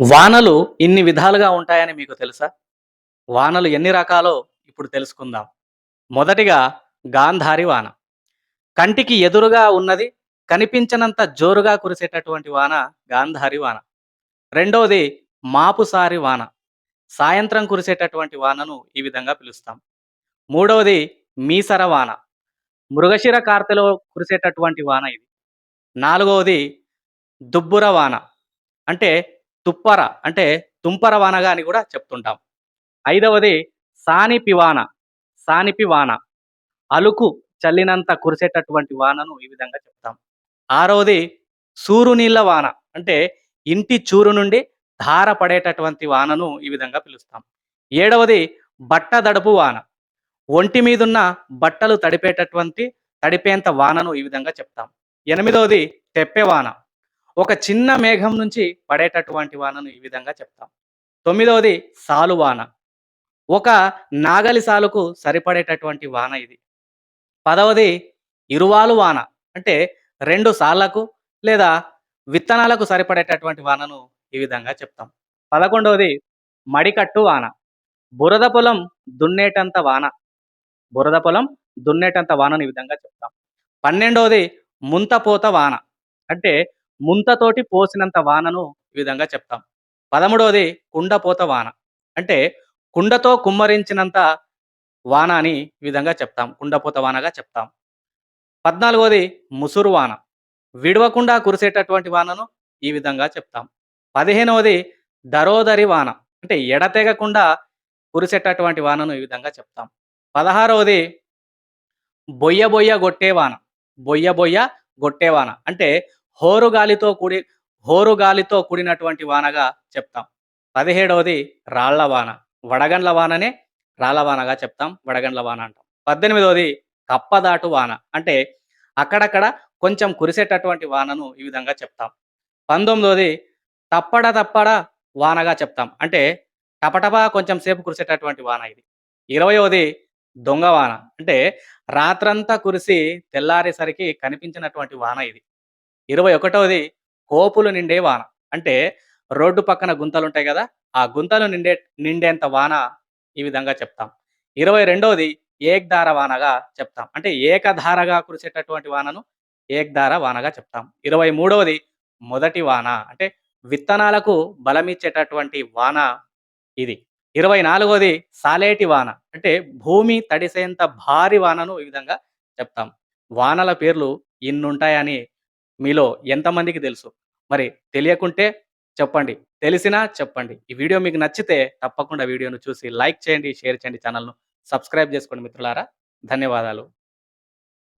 వానలు ఇన్ని విధాలుగా ఉంటాయని మీకు తెలుసా? వానలు ఎన్ని రకాలో ఇప్పుడు తెలుసుకుందాం. మొదటిగా గాంధారి వాన. కంటికి ఎదురుగా ఉన్నది, కనిపించనంత జోరుగా కురిసేటటువంటి వాన గాంధారి వాన. రెండవది మాపుసారి వాన. సాయంత్రం కురిసేటటువంటి వానను ఈ విధంగా పిలుస్తాం. మూడవది మీసర వాన. మృగశిర కార్తెలో కురిసేటటువంటి వాన ఇది. నాలుగవది దుబ్బుర వాన. అంటే తుప్పర అంటే తుంపర వానగా అని కూడా చెప్తుంటాం. ఐదవది సానిపి వాన. సానిపి వాన. అలుకు చల్లినంత కురిసేటటువంటి వానను ఈ విధంగా చెప్తాం. ఆరవది సూరునీళ్ళ వాన. అంటే ఇంటి చూరు నుండి ధార పడేటటువంటి వానను ఈ విధంగా పిలుస్తాం. ఏడవది బట్టదడుపు వాన. ఒంటి మీదున్న బట్టలు తడిపేటటువంటి తడిపేంత వానను ఈ విధంగా చెప్తాం. ఎనిమిదవది తెప్పె వాన. ఒక చిన్న మేఘం నుంచి పడేటటువంటి వానను ఈ విధంగా చెప్తాం. తొమ్మిదవది సాలు వాన. ఒక నాగలి సాలుకు సరిపడేటటువంటి వాన ఇది. పదవది ఇరువాలు వాన. అంటే రెండు సార్లకు లేదా విత్తనాలకు సరిపడేటటువంటి వానను ఈ విధంగా చెప్తాం. పదకొండవది మడికట్టు వాన. బురద పొలం దున్నేటంత వాన. బురద పొలం దున్నేటంత వానను ఈ విధంగా చెప్తాం. పన్నెండవది ముంతపోత వాన. అంటే ముంతతోటి పోసినంత వానను ఈ విధంగా చెప్తాం. పదమూడవది కుండపోత వాన. అంటే కుండతో కుమ్మరించినంత వాన అని ఈ విధంగా చెప్తాం. కుండపోత వానగా చెప్తాం. పద్నాలుగవది ముసురు వాన. విడవకుండా కురిసేటటువంటి వానను ఈ విధంగా చెప్తాం. పదిహేనవది దరోదరి వాన. అంటే ఎడతెగకుండా కురిసేటటువంటి వానను ఈ విధంగా చెప్తాం. పదహారవది బొయ్య బొయ్య గొట్టే వాన. బొయ్య బొయ్య గొట్టే వాన. అంటే హోరుగాలితో కూడి హోరుగాలితో కూడినటువంటి వానగా చెప్తాం. పదిహేడవది రాళ్ళ వాన. వడగండ్ల వాననే రాళ్ళ వానగా చెప్తాం. వడగండ్ల వాన అంటాం. పద్దెనిమిదవది కప్పదాటు వాన. అంటే అక్కడక్కడ కొంచెం కురిసేటటువంటి వానను ఈ విధంగా చెప్తాం. పంతొమ్మిదవది తప్పడ తప్పడ వానగా చెప్తాం. అంటే టపటపా కొంచెం సేపు కురిసేటటువంటి వాన ఇది. ఇరవయవది దొంగ వాన. అంటే రాత్రంతా కురిసి తెల్లారేసరికి కనిపించినటువంటి వాన ఇది. ఇరవై ఒకటవది కోపులు నిండే వాన. అంటే రోడ్డు పక్కన గుంతలు ఉంటాయి కదా ఆ గుంతలు నిండే నిండేంత వాన ఈ విధంగా చెప్తాం. ఇరవై రెండవది ఏక్ధార వానగా చెప్తాం. అంటే ఏకధారగా కురిసేటటువంటి వానను ఏక్ధార వానగా చెప్తాం. ఇరవై మూడవది మొదటి వాన. అంటే విత్తనాలకు బలమిచ్చేటటువంటి వాన ఇది. ఇరవై నాలుగవది సాలేటి వాన. అంటే భూమి తడిసేంత భారీ వానను ఈ విధంగా చెప్తాం. వానల పేర్లు ఇన్నుంటాయని మీలో ఎంతమందికి తెలుసు? మరి తెలియకుంటే చెప్పండి. తెలిసినా చెప్పండి. ఈ వీడియో మీకు నచ్చితే తప్పకుండా వీడియోను చూసి లైక్ చేయండి, షేర్ చేయండి. ఛానల్ను సబ్స్క్రైబ్ చేసుకోండి మిత్రులారా. ధన్యవాదాలు.